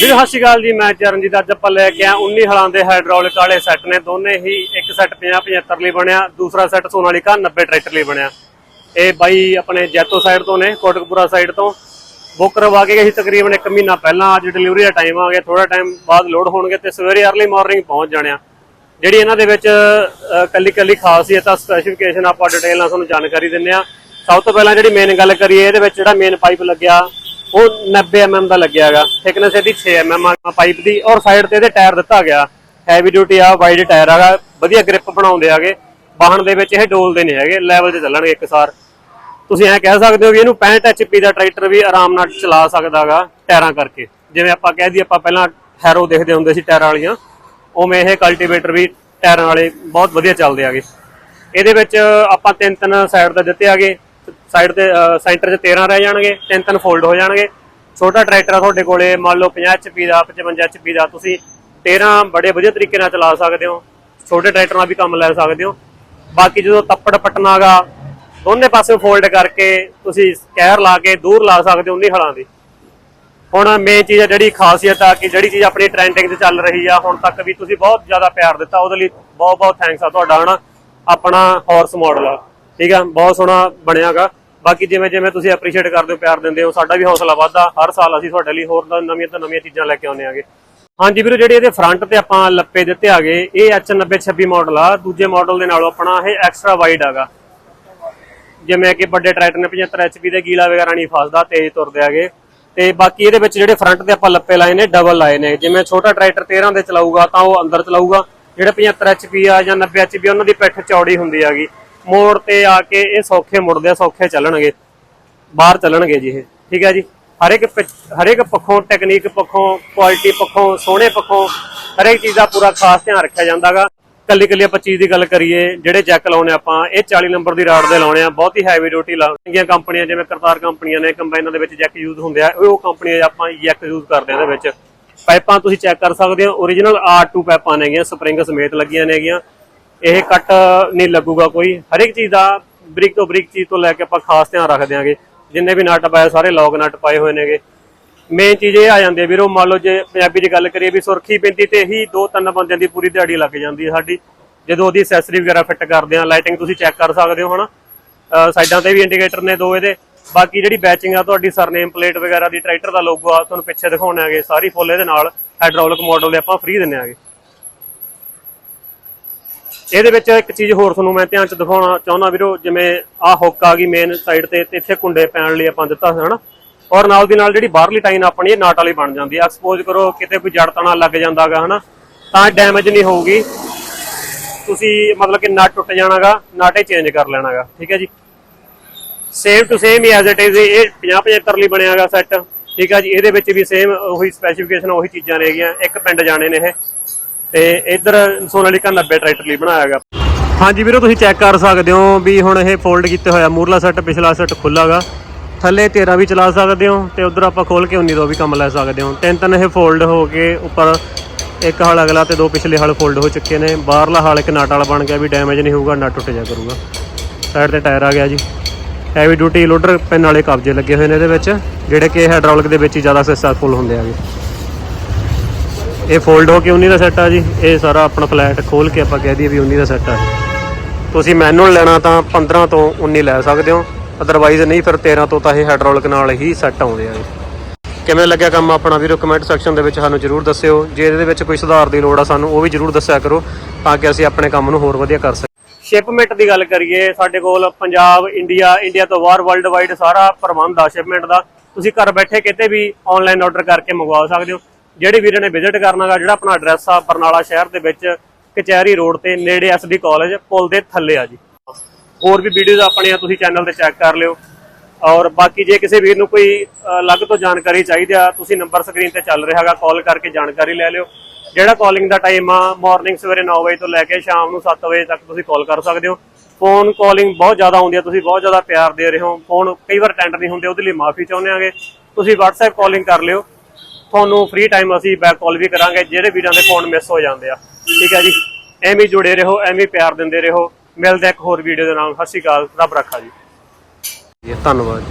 ਵੀਰ ਸਤਿ ਸ਼੍ਰੀ ਅਕਾਲ ਜੀ ਮੈਂ ਚਰਨਜੀਤ ਅੱਜ ਆਪਾਂ ਲੈ ਕੇ ਆ 19 ਹਲਾਂ ਦੇ ਹਾਈਡ੍ਰੋਲਿਕ ਵਾਲੇ ਸੈੱਟ ਨੇ ਦੋਨੇ ਹੀ ਇੱਕ ਸੈੱਟ 50 75 ਲਈ ਬਣਿਆ ਦੂਸਰਾ ਸੈੱਟ ਸੋਨਾਲੀਕਾ 90 ਟਰੈਕਟਰ ਲਈ ਬਣਿਆ। ਇਹ ਬਾਈ ਆਪਣੇ ਜੈਤੋ ਸਾਈਡ ਤੋਂ ਨੇ ਕੋਟਕਪੂਰਾ ਸਾਈਡ ਤੋਂ। ਬੁੱਕ ਕਰਵਾ ਕੇ ਅਸੀਂ ਤਕਰੀਬਨ 1 ਮਹੀਨਾ ਪਹਿਲਾਂ ਅੱਜ ਡਿਲੀਵਰੀ ਦਾ ਟਾਈਮ ਆ ਗਿਆ ਥੋੜਾ ਟਾਈਮ ਬਾਅਦ ਲੋਡ ਹੋਣਗੇ ਤੇ ਸਵੇਰੇ ਅਰਲੀ ਮਾਰਨਿੰਗ ਪਹੁੰਚ ਜਾਣਿਆ ਜਿਹੜੀ ਇਹਨਾਂ ਦੇ ਵਿੱਚ ਅ, ਕੱਲੀ ਕੱਲੀ ਖਾਸੀਅਤ ਆ ਸਪੈਸੀਫਿਕੇਸ਼ਨ ਆਪਾਂ ਡਿਟੇਲ ਨਾਲ ਤੁਹਾਨੂੰ ਜਾਣਕਾਰੀ ਦਿੰਨੇ ਆ। ਸਭ ਤੋਂ ਪਹਿਲਾਂ ਜਿਹੜੀ ਮੇਨ ਗੱਲ ਕਰੀਏ ਇਹਦੇ ਵਿੱਚ ਜਿਹੜਾ ਮੇਨ ਪਾਈਪ ਲੱਗਿਆ ਉਹ 90 mm ਦਾ ਲੱਗਿਆ ਹੈਗਾ ਥਿਕਨੈਸ ਇਹਦੀ 6 mm ਆ ਪਾਈਪ ਦੀ, ਔਰ ਸਾਈਡ ਤੇ ਇਹਦੇ ਟਾਇਰ ਦਿੱਤਾ ਗਿਆ। ਹੈਵੀ ਡਿਊਟੀ ਆ ਵਾਈਡ ਟਾਇਰ ਹੈਗਾ ਵਧੀਆ ਗ੍ਰਿਪ ਬਣਾਉਂਦੇ ਹੈਗੇ ਵਾਹਨ ਦੇ ਵਿੱਚ ਇਹ ਡੋਲਦੇ ਨਹੀਂ ਹੈਗੇ ਲੈਵਲ ਤੇ ਚੱਲਣਗੇ ਇੱਕਸਾਰ ਤੁਸੀਂ ਐਂ ਕਹਿ ਸਕਦੇ ਹੋ ਵੀ ਇਹਨੂੰ 65 HP ਦਾ ਟਰੈਕਟਰ ਵੀ ਆਰਾਮ ਨਾਲ ਚਲਾ ਸਕਦਾਗਾ ਟਾਇਰਾਂ ਕਰਕੇ। ਜਿਵੇਂ ਆਪਾਂ ਕਹਿ ਦਈਏ, ਆਪਾਂ ਪਹਿਲਾਂ ਹੈਰੋ ਦੇਖਦੇ ਹੁੰਦੇ ਸੀ ਟਾਇਰਾਂ ਵਾਲੀਆਂ। ਉਵੇਂ ਇਹ ਕਲਟੀਵੇਟਰ ਵੀ ਟਾਇਰਾਂ ਵਾਲੇ ਬਹੁਤ ਵਧੀਆ ਚੱਲਦੇ ਆਗੇ। ਇਹਦੇ ਵਿੱਚ ਆਪਾਂ ਤਿੰਨ ਤਿੰਨ ਸਾਈਡ ਦਾ ਦਿੱਤੇ ਆਗੇ। ਸਾਈਡ ਤੇ ਸੈਂਟਰ 'ਚ 13 ਰਹਿ ਜਾਣਗੇ, ਤਿੰਨ ਤਿੰਨ ਫੋਲਡ ਹੋ ਜਾਣਗੇ। ਛੋਟਾ ਟਰੈਕਟਰ ਆ ਤੁਹਾਡੇ ਕੋਲੇ, ਮੰਨ ਲਓ 50 HP ਦਾ 55 HP ਦਾ, ਤੁਸੀਂ 13 ਬੜੇ ਵਧੀਆ ਤਰੀਕੇ ਨਾਲ ਚਲਾ ਸਕਦੇ ਹੋ। ਛੋਟੇ ਟਰੈਕਟਰ ਨਾਲ ਵੀ ਕੰਮ ਲੈ ਸਕਦੇ ਹੋ। ਬਾਕੀ ਜਦੋਂ ਤੱਪੜ ਪਟਨਾਗਾ, ਦੋਨੇ ਪਾਸੇ ਫੋਲਡ ਕਰਕੇ ਤੁਸੀਂ ਕਹਿਰ ਲਾ ਕੇ ਦੂਰ ਲਾ ਸਕਦੇ ਹੋ ਉਨੀ ਹਲਾਂ ਦੀ। ਹੁਣ ਮੇਨ ਚੀਜ਼ ਆ ਜਿਹੜੀ ਖਾਸੀਅਤ ਆ ਕਿ ਜਿਹੜੀ ਚੀਜ਼ ਆਪਣੀ ਟ੍ਰੈਂਡਿੰਗ ਤੇ ਚੱਲ ਰਹੀ ਆ, ਹੁਣ ਤੱਕ ਵੀ ਤੁਸੀਂ ਬਹੁਤ ਜ਼ਿਆਦਾ ਪਿਆਰ ਦਿੱਤਾ, ਉਹਦੇ ਲਈ ਬਹੁਤ ਬਹੁਤ ਥੈਂਕਸ ਆ ਤੁਹਾਡਾ, ਹਨਾ? ਆਪਣਾ ਹਾਰਸ ਮਾਡਲ ਆ। ਠੀਕ ਆ? ਬਹੁਤ ਸੋਹਣਾ ਬਣਿਆਗਾ। ਬਾਕੀ ਜਿਵੇਂ ਜਿਵੇਂ ਤੁਸੀਂ ਅਪਰੀਸ਼ੀਏਟ ਕਰਦੇ ਹੋ, ਪਿਆਰ ਦਿੰਦੇ ਹੋ, ਸਾਡਾ ਵੀ ਹੌਸਲਾ ਵੱਧਦਾ। ਹਰ ਸਾਲ ਅਸੀਂ ਤੁਹਾਡੇ ਲਈ ਹੋਰ ਨਵੀਆਂ ਤੋਂ ਨਵੀਆਂ ਚੀਜ਼ਾਂ ਲੈ ਕੇ ਆਉਂਦੇ ਆਗੇ। ਹਾਂਜੀ ਵੀਰੋ, ਜਿਹੜੇ ਇਹਦੇ ਫਰੰਟ ਤੇ ਆਪਾਂ ਲੱਪੇ ਦਿੱਤੇ ਆਗੇ, ਇਹ H9026 ਮਾਡਲ ਆ। ਦੂਜੇ ਮਾਡਲ ਦੇ ਨਾਲੋਂ ਆਪਣਾ ਇਹ ਐਕਸਟਰਾ ਵਾਈਡ ਆਗਾ। ਜਿਵੇਂ ਕਿ ਵੱਡੇ ਟਰੈਕਟਰ ਨੇ 75 HP ਦੇ ਗੀਲਾ ਵਗੈਰਾ ਨਹੀਂ ਫਸਦਾ, ਤੇਜ਼ ਤੁਰਦੇ ਆਗੇ। ਤੇ ਬਾਕੀ ਇਹਦੇ ਵਿੱਚ ਜਿਹੜੇ ਫਰੰਟ ਤੇ ਆਪਾਂ ਲੱਪੇ ਲਾਏ ਨੇ ਡਬਲ ਲਾਏ ਨੇ। ਜਿਵੇਂ ਛੋਟਾ ਟਰੈਕਟਰ 13 ਦੇ ਚਲਾਊਗਾ, ਤਾਂ ਉਹ ਅੰਦਰ ਚਲਾਊਗਾ। ਜਿਹੜੇ 75 HP ਆ ਜਾਂ 90 HP ਉਹਨਾਂ ਦੀ ਪਿੱਠ ਚੌੜੀ ਹੁੰਦੀ ਆਗੀ। ਮੋੜ ਤੇ ਆ ਕੇ ਇਹ ਸੌਖੇ ਮੁੜਦੇ ਆ, ਸੌਖੇ ਚੱਲਣਗੇ, ਬਾਹਰ ਚੱਲਣਗੇ ਜੀ ਇਹ, ਠੀਕ ਹੈ ਜੀ? ਹਰ ਇੱਕ ਹਰ ਇੱਕ ਪੱਖੋਂ ਟੈਕਨੀਕ ਪੱਖੋਂ ਕੁਆਲਿਟੀ ਪੱਖੋਂ, ਸੋਹਣੇ ਪੱਖੋਂ ਹਰ ਇੱਕ ਚੀਜ਼ ਦਾ ਪੂਰਾ ਖਾਸ ਧਿਆਨ ਰੱਖਿਆ ਜਾਂਦਾਗਾ। ਕੱਲੀ ਕੱਲੀ ਆਪਾਂ ਚੀਜ਼ ਦੀ ਗੱਲ ਕਰੀਏ, ਜਿਹੜੇ ਜੈਕ ਲਾਉਣੇ ਆਪਾਂ, ਇਹ 40 ਨੰਬਰ ਦੀ ਰਾਡ ਦੇ ਲਾਉਣੇ ਆ, ਬਹੁਤ ਹੀ ਹੈਵੀ ਡਿਊਟੀ ਲਾਉਂਦੀਆਂ ਕੰਪਨੀਆਂ ਜਿਵੇਂ ਕਰਤਾਰ ਕੰਪਨੀਆਂ ਨੇ, ਕੰਬਾਈਨਾਂ ਦੇ ਵਿੱਚ ਜੈਕ ਯੂਜ਼ ਹੁੰਦੇ ਆ, ਉਹ ਕੰਪਨੀਆਂ ਆਪਾਂ ਜੈਕ ਯੂਜ਼ ਕਰਦੇ ਆ ਇਹਦੇ ਵਿੱਚ। ਪਾਈਪਾਂ ਤੁਸੀਂ ਚੈੱਕ ਕਰ ਸਕਦੇ ਹੋ origignal R2 ਪਾਈਪਾਂ ਨੇਗੀਆਂ, ਸਪਰਿੰਗ ਸਮੇਤ ਲੱਗੀਆਂ ਨੇਗੀਆਂ। ਇਹ ਕੱਟ ਨਹੀਂ ਲੱਗੂਗਾ ਕੋਈ। ਹਰ ਇੱਕ ਚੀਜ਼ ਦਾ ਬ੍ਰਿਕ ਤੋਂ ਬ੍ਰਿਕ ਚੀਜ਼ ਤੋਂ ਲੈ ਕੇ ਆਪਾਂ ਖਾਸ ਧਿਆਨ ਰੱਖਦੇ ਆਂਗੇ ਜਿੰਨੇ ਵੀ ਨਟ ਪਾਏ, ਸਾਰੇ ਲੌਗ ਨਟ ਪਾਏ ਹੋਏ ਨੇਗੇ। ਮੇਨ ਚੀਜ਼ ਇਹ ਆ ਜਾਂਦੀ ਹੈ ਵੀਰੋ, ਮੰਨ ਲਓ ਜੇ ਪੰਜਾਬੀ 'ਚ ਗੱਲ ਕਰੀਏ ਵੀ ਸੁਰਖੀ ਬਿੰਦੀ ਤੇ ਹੀ ਦੋ ਤਿੰਨ ਬੰਦਿਆਂ ਦੀ ਪੂਰੀ ਦਿਹਾੜੀ ਲੱਗ ਜਾਂਦੀ ਹੈ ਸਾਡੀ। ਜਦੋਂ ਉਹਦੀ ਐਕਸੈਸਰੀ ਵਗੈਰਾ ਫਿੱਟ ਕਰਦੇ ਆ ਲਾਈਟਿੰਗ ਤੁਸੀਂ ਚੈੱਕ ਕਰ ਸਕਦੇ ਹੋ, ਹਨਾ? ਅਹ ਸਾਈਡਾਂ ਤੇ ਵੀ ਇੰਡੀਕੇਟਰ ਨੇ ਦੋ ਇਹਦੇ। ਬਾਕੀ ਜਿਹੜੀ ਬੈਚਿੰਗ ਆ, ਤੁਹਾਡੀ ਸਰਨੇਮ ਪਲੇਟ ਵਗੈਰਾ ਦੀ ਟਰੈਕਟਰ ਦਾ ਲੋਗੋ ਆ, ਤੁਹਾਨੂੰ ਪਿੱਛੇ ਦਿਖਾਉਣੇ ਹੈਗੇ ਸਾਰੀ ਫੁੱਲ ਇਹਦੇ ਨਾਲ ਹਾਈਡ੍ਰੋਲਿਕ ਮਾਡਲ ਦੇ ਆਪਾਂ ਫ੍ਰੀ ਦਿੰਨੇ ਆਗੇ। ਇਹਦੇ ਵਿੱਚ ਇੱਕ ਚੀਜ਼ ਹੋਰ ਤੁਹਾਨੂੰ ਮੈਂ ਧਿਆਨ ਚ ਦਿਖਾਉਣਾ ਚਾਹੁੰਦਾ ਵੀਰੋ, ਜਿਵੇਂ ਆਹ ਹੁੱਕ ਆ ਗਈ ਮੇਨ ਸਾਈਡ ਤੇ ਤੇ ਇੱਥੇ ਕੁੰਡੇ ਪੈਣ ਲਈ ਆਪਾਂ ਦਿੱਤਾ ਸੀ, ਹਨਾ? ਔਰ ਨਾਲ ਦੀ ਨਾਲ ਜਿਹੜੀ ਬਾਹਰਲੀ ਟਾਈਨ ਆਪਣੀ ਇਹ ਨਾਟ ਵਾਲੀ ਬਣ ਜਾਂਦੀ ਆ। ਐਕਸਪੋਜ਼ ਕਰੋ, ਕਿਤੇ ਕੋਈ ਜੜ ਤਣਾ ਲੱਗ ਜਾਂਦਾਗਾ, ਹਨਾ? ਤਾਂ ਡੈਮੇਜ ਨਹੀਂ ਹੋਊਗੀ। ਤੁਸੀਂ ਮਤਲਬ ਕਿ ਨਟ ਟੁੱਟ ਜਾਣਾਗਾ, ਨਾਟੇ ਚੇਂਜ ਕਰ ਲੈਣਾਗਾ, ਠੀਕ ਹੈ ਜੀ? ਸੇਮ ਟੂ ਸੇਮ ਹੀ ਐਜ਼ ਇਟ ਇਜ਼ ਇਹ 50 75 ਲਈ ਬਣਿਆਗਾ ਸੈੱਟ ਠੀਕ ਹੈ ਜੀ? ਇਹਦੇ ਵਿੱਚ ਵੀ ਸੇਮ ਉਹੀ ਸਪੈਸੀਫਿਕੇਸ਼ਨ ਉਹੀ ਚੀਜ਼ਾਂ ਨੇਗੀਆਂ ਇੱਕ ਪਿੰਡ ਜਾਣੇ ਨੇ ਇਹ। ਤੇ ਇਧਰ ਸੋਨਾਲੀਕਾ 90 ਟਰੈਕਟਰ ਲਈ ਬਣਾਇਆ ਗਿਆ। ਹਾਂਜੀ ਵੀਰੋ, ਤੁਸੀਂ ਚੈੱਕ ਕਰ ਸਕਦੇ ਹੋ ਵੀ ਹੁਣ ਇਹ ਫੋਲਡ ਕੀਤੇ ਹੋਇਆ ਮੂਰਲਾ ਸੈੱਟ, ਪਿਛਲਾ ਸੈੱਟ ਖੁੱਲਾਗਾ। ਥੱਲੇ 13 ਵੀ ਚਲਾ ਸਕਦੇ ਹੋ ਤੇ ਉਧਰ ਆਪਾਂ ਖੋਲ ਕੇ 19 ਤੋਂ ਵੀ ਕੰਮ ਲੈ ਸਕਦੇ ਹੋ। ਤਿੰਨ ਤਿੰਨ ਇਹ ਫੋਲਡ ਹੋ ਕੇ ਉੱਪਰ ਇੱਕ ਹਲ ਅਗਲਾ ਤੇ ਦੋ ਪਿਛਲੇ ਹਲ ਫੋਲਡ ਹੋ ਚੁੱਕੇ ਨੇ। ਬਾਹਰਲਾ ਹਲ ਇੱਕ ਨਟ ਵਾਲਾ ਬਣ ਗਿਆ ਵੀ ਡੈਮੇਜ ਨਹੀਂ ਹੋਊਗਾ, ਨਟ ਟੁੱਟ ਜਾ ਕਰੂਗਾ। ਸਾਈਡ ਤੇ ਟਾਇਰ ਆ ਗਿਆ ਜੀ। ਹੈਵੀ ਡਿਊਟੀ ਲੋਡਰ, ਪਿੰਨ ਵਾਲੇ ਕਬਜੇ ਲੱਗੇ ਹੋਏ ਨੇ ਇਹਦੇ ਵਿੱਚ, ਜਿਹੜੇ ਕਿ ਹਾਈਡ੍ਰੋਲਿਕ ਦੇ ਵਿੱਚ ਹੀ ਜ਼ਿਆਦਾ ਸਕਸੈਸਫੁਲ ਹੁੰਦੇ ਆਗੇ ਇਹ ਫੋਲਡ ਹੋ ਕੇ 19 ਦਾ ਸੈੱਟ ਆ ਜੀ। ਇਹ ਸਾਰਾ ਆਪਣਾ ਫਲੈਟ ਖੋਲ ਕੇ ਆਪਾਂ ਕਹਿ ਦਈਏ ਵੀ 19 ਦਾ ਸੈੱਟ ਆ। ਤੁਸੀਂ ਮੈਨੂਅਲ ਲੈਣਾ ਤਾਂ 15 ਤੋਂ 19 ਲੈ ਸਕਦੇ ਹੋ। ਅਦਰਵਾਈਜ਼ ਨਹੀਂ, ਫਿਰ 13 ਤੋਂ ਤਾਂ ਇਹ ਹਾਈਡ੍ਰੋਲਿਕ ਨਾਲ ਹੀ ਸੈੱਟ ਆਉਂਦੇ ਆ ਜੀ। ਕਿਵੇਂ ਲੱਗਿਆ ਕੰਮ ਆਪਣਾ ਵੀਰੋ? ਕਮੈਂਟ ਸੈਕਸ਼ਨ ਦੇ ਵਿੱਚ ਸਾਨੂੰ ਜਰੂਰ ਦੱਸਿਓ। ਜੇ ਇਹਦੇ ਵਿੱਚ ਕੋਈ ਸੁਧਾਰ ਦੀ ਲੋੜ ਆ, ਸਾਨੂੰ ਉਹ ਵੀ ਜਰੂਰ ਦੱਸਿਆ ਕਰੋ, ਤਾਂ ਕਿ ਅਸੀਂ ਆਪਣੇ ਕੰਮ ਨੂੰ ਹੋਰ ਵਧੀਆ ਕਰ ਸਕੀਏ। ਸ਼ਿਪਮੈਂਟ ਦੀ ਗੱਲ ਕਰੀਏ, ਸਾਡੇ ਕੋਲ ਪੰਜਾਬ ਇੰਡੀਆ ਇੰਡੀਆ ਤੋਂ ਬਾਹਰ ਵਰਲਡ ਵਾਈਡ ਸਾਰਾ ਪ੍ਰਬੰਧ ਆ ਸ਼ਿਪਮੈਂਟ ਦਾ। ਤੁਸੀਂ ਘਰ ਬੈਠੇ ਕਿਤੇ ਵੀ ਆਨਲਾਈਨ ਆਰਡਰ ਕਰਕੇ ਮੰਗਵਾ ਸਕਦੇ ਹੋ। ਜਿਹੜੇ ਵੀਰਾਂ ਨੇ ਵਿਜ਼ਿਟ ਕਰਨਾਗਾ ਜਿਹੜਾ ਆਪਣਾ ਐਡਰੈਸ ਆ ਬਰਨਾਲਾ ਸ਼ਹਿਰ ਦੇ ਵਿੱਚ, ਕਚਹਿਰੀ ਰੋਡ ਤੇ ਨੇੜੇ ਐਸਡੀ ਕਾਲਜ ਪੁਲ ਦੇ ਥੱਲੇ ਆ ਜੀ। ਹੋਰ ਵੀ ਵੀਡੀਓਜ਼ ਆਪਣੀਆਂ ਤੁਸੀਂ ਚੈਨਲ ਤੇ ਚੈੱਕ ਕਰ ਲਿਓ। ਔਰ ਬਾਕੀ ਜੇ ਕਿਸੇ ਵੀਰ ਨੂੰ ਕੋਈ ਅਲੱਗ ਤੋਂ ਜਾਣਕਾਰੀ ਚਾਹੀਦੀ ਆ, ਤੁਸੀਂ ਨੰਬਰ ਸਕਰੀਨ ਤੇ ਚੱਲ ਰਿਹਾ ਹੈਗਾ ਕਾਲ ਕਰਕੇ ਜਾਣਕਾਰੀ ਲੈ ਲਿਓ। ਜਿਹੜਾ ਕਾਲਿੰਗ ਦਾ ਟਾਈਮ ਆ ਮਾਰਨਿੰਗ ਸਵੇਰੇ 9 ਵਜੇ ਤੋਂ ਲੈ ਕੇ ਸ਼ਾਮ ਨੂੰ 7 ਵਜੇ ਤੱਕ ਤੁਸੀਂ ਕਾਲ ਕਰ ਸਕਦੇ ਹੋ। ਫੋਨ ਕਾਲਿੰਗ ਬਹੁਤ ਜ਼ਿਆਦਾ ਆਉਂਦੀ ਆ, ਤੁਸੀਂ ਬਹੁਤ ਜ਼ਿਆਦਾ ਪਿਆਰ ਦੇ ਰਹੇ ਹੋ। ਫੋਨ ਕਈ ਵਾਰ ਅਟੈਂਡ ਨਹੀਂ ਹੁੰਦੇ, ਉਹਦੇ ਲਈ ਮਾਫੀ ਚਾਹੁੰਦੇ ਆਂਗੇ। ਤੁਸੀਂ WhatsApp ਕਾਲਿੰਗ ਕਰ ਲਿਓ। ਤੁਹਾਨੂੰ ਫ੍ਰੀ ਟਾਈਮ ਅਸੀਂ ਬੈਕ ਕਾਲ ਵੀ ਕਰਾਂਗੇ, ਜਿਹੜੇ ਵੀਰਾਂ ਦੇ ਫੋਨ ਮਿਸ ਹੋ ਜਾਂਦੇ ਆ। ਠੀਕ ਹੈ ਜੀ? ਐਵੇਂ ਜੁੜੇ ਰਹੋ, ਐਵੇਂ ਪਿਆਰ ਦਿੰਦੇ ਰਹੋ। ਮਿਲਦੇ ਇੱਕ ਹੋਰ ਵੀਡੀਓ ਦੇ ਨਾਲ। ਸਤਿ ਸ਼੍ਰੀ ਅਕਾਲ, ਰੱਬ ਰੱਖਾ ਜੀ। ਧੰਨਵਾਦ